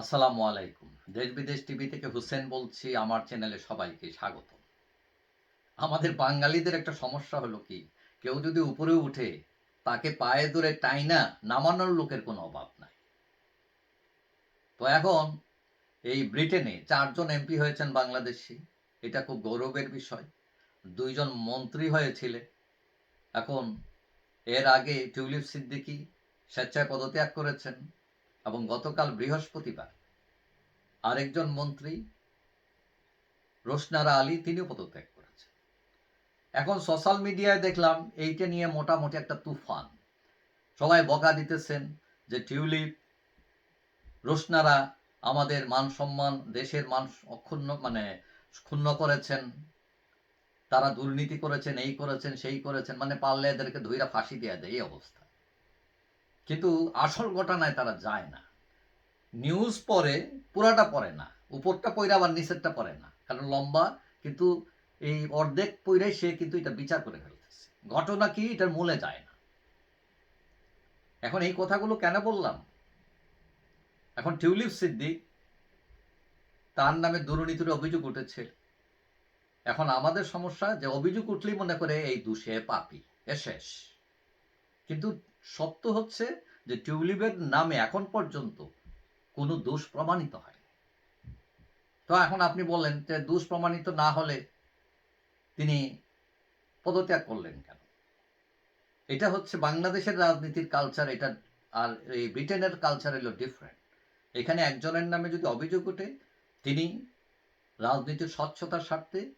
আসসালামু আলাইকুম। দেশ বিদেশ টিভি থেকে হুসেন বলছি, আমার চ্যানেলে সবাইকে স্বাগত। আমাদের বাঙালিদের একটা সমস্যা হলো কি, কেউ যদি উপরে উঠে তাকে পায়ে ধরে টাইনা নামানোর লোকের কোনো অভাব নাই। তো এখন এই ব্রিটেনে চারজন এমপি হয়েছেন বাংলাদেশি, এটা খুব গৌরবের বিষয়। দুইজন মন্ত্রী হয়েছিলেন। এখন এর আগে টিউলিপ সিদ্দিকী স্বেচ্ছায় পদত্যাগ করেছেন। এবং গতকাল বৃহস্পতিবার আরেকজন মন্ত্রী রোশনারা আলী তিনিও পদত্যাগ করেছেন। এখন সোশ্যাল মিডিয়ায় দেখলাম এইটা নিয়ে মোটামুটি একটা তুফান। সবাই বকা দিতেছেন যে টিউলিপ, রোশনারা আমাদের মান সম্মান, দেশের মান অক্ষুণ্ণ মানে ক্ষুণ্ণ করেছেন, তারা দুর্নীতি করেছেন, এই করেছেন, সেই করেছেন মানে পারলে এদেরকে ধুইরা ফাঁসি দেওয়া দেয় এই অবস্থা। কিন্তু আসল ঘটনায় তারা যায় না। নিউজ পরে পুরাটা পড়ে না। উপরটা পড়ে আবার নিচেরটা পড়ে না। কারণ লম্বা, কিন্তু এই অর্ধেক পড়ে সে কিন্তু এটা বিচার করে ফেলতেছে। ঘটনা কি? এটার মূলে যায় না। এখন এই কথাগুলো কেন বললাম? এখন টিউলিপ সিদ্দিক তার নামে দুর্নীতির অভিযোগ উঠেছে। এখন আমাদের সমস্যা যে অভিযোগ উঠলেই মনে করে এই দুষে পাপি, এ শেষ। কিন্তু সত্য হচ্ছে যে টিউলিপের নামে এখন পর্যন্ত কোনো দোষ প্রমাণিত হয় তো এখন আপনি বললেন যে দোষ প্রমাণিত না হলে তিনি পদত্যাগ করলেন কেন? এটা হচ্ছে বাংলাদেশের রাজনীতির কালচার এটা আর এই ব্রিটেনের কালচার হলো ডিফারেন্ট এখানে একজনের নামে যদি অভিযোগ ওঠে, তিনি রাজনীতির স্বচ্ছতার স্বার্থে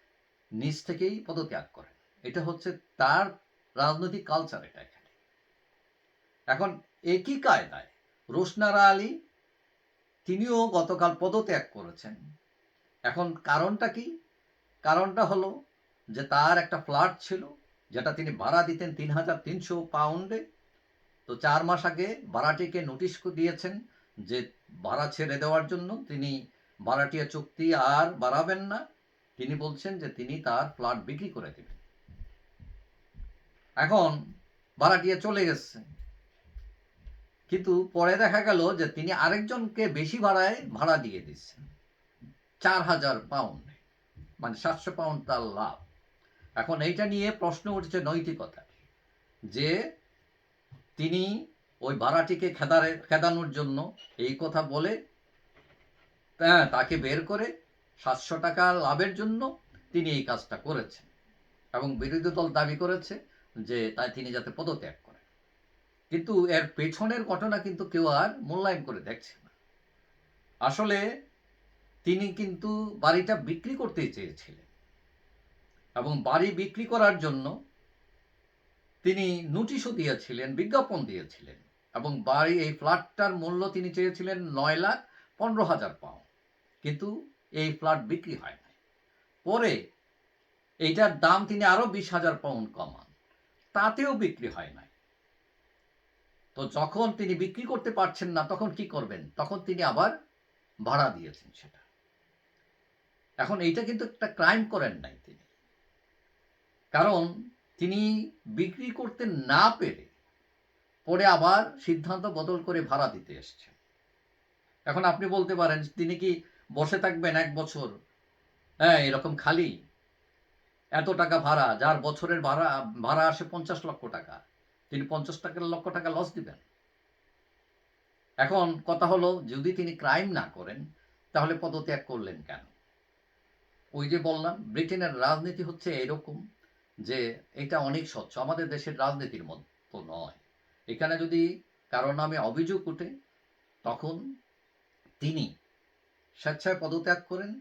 নিজ থেকেই পদত্যাগ করেন। এটা হচ্ছে তার রাজনৈতিক কালচার এটা এখানে একই কায়দায় রোশনারা আলী, তিনিও গতকাল পদত্যাগ করেছেন। এখন কারণটা কি? কারণটা হলো যে তার একটা ফ্ল্যাট ছিল, যেটা তিনি ভাড়া দিতেন তিন হাজার তিনশো পাউন্ডে। তো চার মাস আগে ভাড়াটিকে নোটিশ দিয়েছেন যে ভাড়া ছেড়ে দেওয়ার জন্য তিনি ভাড়াটিয়া চুক্তি আর বাড়াবেন না। তিনি বলছেন যে তিনি তার ফ্ল্যাট বিক্রি করে দেবেন। এখন ভাড়াটিয়া চলে গেছে। কিন্তু পরে দেখা গেল যে তিনি আরেকজনকে বেশি ভাড়ায় ভাড়া দিয়ে দিচ্ছেন। চার হাজার পাউন্ড মানে সাতশো পাউন্ড তার লাভ। এখন এইটা নিয়ে প্রশ্ন উঠছে নৈতিকতা যে তিনি ওই ভাড়াটিকে খেদারে, খেদানোর জন্য এই কথা বলে হ্যাঁ তাকে বের করে সাতশো টাকা লাভের জন্য তিনি এই কাজটা করেছেন এবং বিরোধী দল দাবি করেছে যে তাই তিনি যাতে পদত্যাগ করেন। কিন্তু এর পেছনের ঘটনা কিন্তু কেউ আর মূল্যায়ন করে দেখছে না। আসলে তিনি কিন্তু বাড়িটা বিক্রি করতে চেয়েছিলেন এবং বাড়ি বিক্রি করার জন্য তিনি নোটিশও দিয়েছিলেন, বিজ্ঞাপন দিয়েছিলেন এবং বাড়ি এই ফ্ল্যাটটার মূল্য তিনি চেয়েছিলেন নয় লাখ পনেরো হাজার পাউন্ড। কিন্তু এই ফ্ল্যাট বিক্রি হয় নাই। পরে এইটার দাম তিনি আরও বিশ হাজার পাউন্ড কমান, তাতেও বিক্রি হয় নাই। তো যখন তিনি বিক্রি করতে পারছেন না, তখন কি করবেন? তখন তিনি আবার ভাড়া দিয়েছেন সেটা। এখন এইটা কিন্তু একটা ক্রাইম করেন নাই তিনি। কারণ তিনি বিক্রি করতে না পেরে পরে আবার সিদ্ধান্ত বদল করে ভাড়া দিতে এসছেন। এখন আপনি বলতে পারেন, তিনি কি বসে থাকবেন এক বছর? হ্যাঁ এরকম খালি। এত টাকা ভাড়া, যার বছরের ভাড়া ভাড়া আসে পঞ্চাশ লক্ষ টাকা। তিনি পঞ্চাশ টাকা, লক্ষ টাকা লস দিবেন। এখন কথা হলো, যদি তিনি ক্রাইম না করেন, তাহলে পদত্যাগ করলেন কেন? ওই যে বললাম, ব্রিটেনের রাজনীতি হচ্ছে এরকম যে এটা অনেক স্বচ্ছ। আমাদের দেশের রাজনীতির মতো নয়। এখানে যদি কারও নামে অভিযোগ উঠে, তখন তিনি স্বেচ্ছায় পদত্যাগ করেন,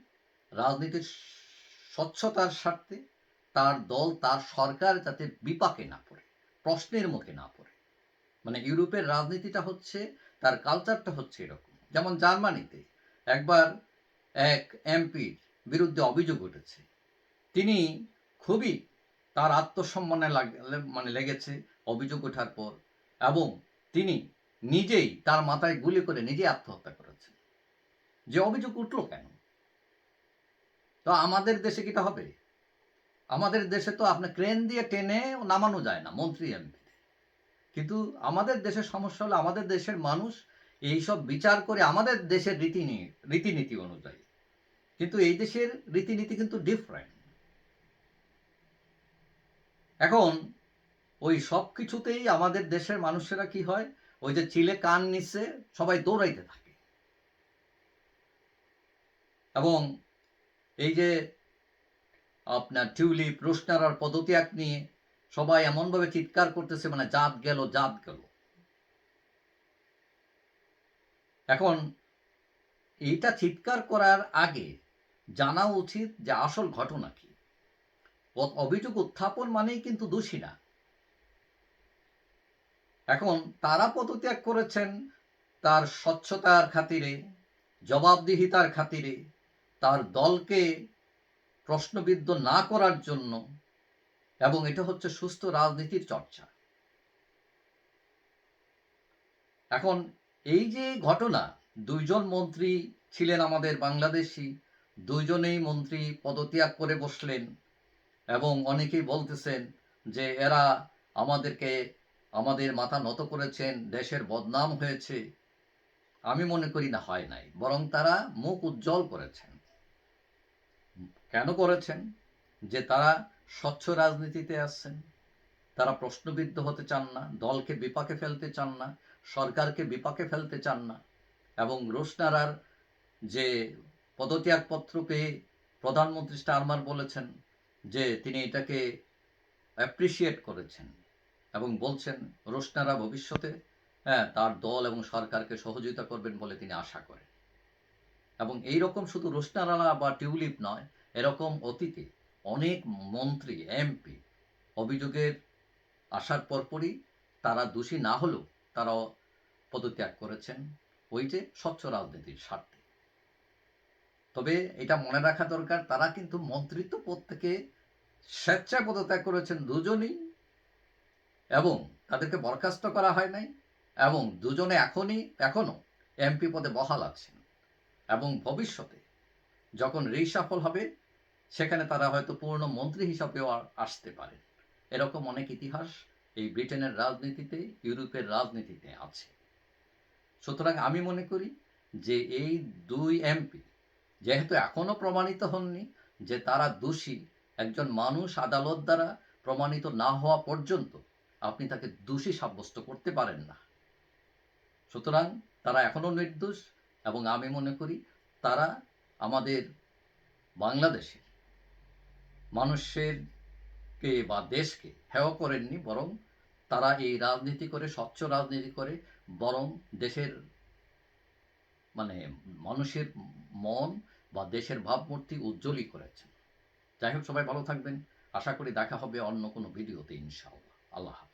রাজনীতির স্বচ্ছতার স্বার্থে তার দল, তার সরকার যাতে বিপাকে না পড়ে। প্রশ্নের মুখে না পড়ে। মানে ইউরোপের রাজনীতিটা হচ্ছে, তার কালচারটা হচ্ছে এরকম। যেমন জার্মানিতে একবার এক এমপির বিরুদ্ধে অভিযোগ উঠেছে। তিনি খুবই তার আত্মসম্মানে মানে লেগেছে অভিযোগ ওঠার পর এবং তিনি নিজেই তার মাথায় গুলি করে নিজেই আত্মহত্যা করেছেন যে অভিযোগ উঠল কেন? তো আমাদের দেশে কিটা হবে? আমাদের দেশে তো আপনার ক্রেন দিয়ে টেনে নামানো যায় না, মন্ত্রী এমপি কিন্তু আমাদের দেশের সমস্যা হলো আমাদের দেশের মানুষ এইসব বিচার করে আমাদের দেশের রীতিনী রীতিনীতি অনুযায়ী। কিন্তু এই দেশের রীতিনীতি কিন্তু ডিফারেন্ট এখন ওই সব কিছুতেই আমাদের দেশের মানুষেরা কি হয়? ওই যে চিলে কান নিচ্ছে সবাই দৌড়াইতে থাকে। এবং এই যে আপনার টিউলিপ রোশনারার পদত্যাগ নিয়ে সবাই এমনভাবে চিৎকার করতেছে মানে জাত গেল জাত গেল। এখন এইটা চিৎকার করার আগে জানা উচিত যে আসল ঘটনা কি। অভিযোগ উত্থাপন মানেই কিন্তু দোষী না। এখন তারা পদত্যাগ করেছেন তার স্বচ্ছতার খাতিরে, জবাবদিহিতার খাতিরে, তার দলকে প্রশ্নবিদ্ধ না করার জন্য এবং এটা হচ্ছে সুস্থ রাজনীতির চর্চা। এখন এই যে ঘটনা, দুইজন মন্ত্রী ছিলেন আমাদের বাংলাদেশি, দুইজনেই মন্ত্রী পদত্যাগ করে বসলেন এবং অনেকেই বলতেছেন যে এরা আমাদেরকে, আমাদের মাথা নত করেছেন, দেশের বদনাম হয়েছে। আমি মনে করি না, হয় নাই। বরং তারা মুখ উজ্জ্বল করেছেন। কেন করেছেন? যে তারা স্বচ্ছ রাজনীতিতে আসছেন। তারা প্রশ্নবিদ্ধ হতে চান না, দলকে বিপাকে ফেলতে চান না, সরকারকে বিপাকে ফেলতে চান না এবং রোশনারার যে পদত্যাগপত্র পেয়ে প্রধানমন্ত্রী স্টারমার বলেছেন যে তিনি এটাকে অ্যাপ্রিসিয়েট করেছেন এবং বলছেন, রোশনারা ভবিষ্যতে হ্যাঁ তার দল এবং সরকারকে সহযোগিতা করবেন বলে তিনি আশা করেন। এবং এই রকম শুধু রোশনারা বা টিউলিপ নয় এরকম অতীতে অনেক মন্ত্রী, এমপি অভিযোগের আসার পরপরই তারা দোষী না হলেও তারাও পদত্যাগ করেছেন। ওই যে স্বচ্ছ রাজনীতির স্বার্থে। তবে এটা মনে রাখা দরকার, তারা কিন্তু মন্ত্রিত্ব পদ থেকে স্বেচ্ছায় পদত্যাগ করেছেন দুজনই এবং তাদেরকে বরখাস্ত করা হয় নাই এবং দুজনে এখনই এখনও এমপি পদে বহাল আছেন এবং ভবিষ্যতে যখন রিসাফল হবে সেখানে তারা হয়তো পূর্ণ মন্ত্রী হিসাবেও আসতে পারে। এরকম অনেক ইতিহাস এই ব্রিটেনের রাজনীতিতে, ইউরোপের রাজনীতিতে আছে। সুতরাং আমি মনে করি যে এই দুই এমপি যেহেতু এখনও প্রমাণিত হননি যে তারা দোষী, একজন মানুষ আদালত দ্বারা প্রমাণিত না হওয়া পর্যন্ত আপনি তাকে দোষী সাব্যস্ত করতে পারেন না। সুতরাং তারা এখনও নির্দোষ এবং আমি মনে করি তারা আমাদের বাংলাদেশের মানুষের কে বা দেশকে হেয় করেননি, বরং তারা এই রাজনীতি করে, স্বচ্ছ রাজনীতি করে, বরং দেশের মানে মানুষের মন বা দেশের ভাবমূর্তি উজ্জ্বলই করেছেন। যাই হোক, সবাই ভালো থাকবেন। আশা করি দেখা হবে অন্য কোনো ভিডিওতে ইনশাআল্লাহ। আল্লাহ হাফেজ।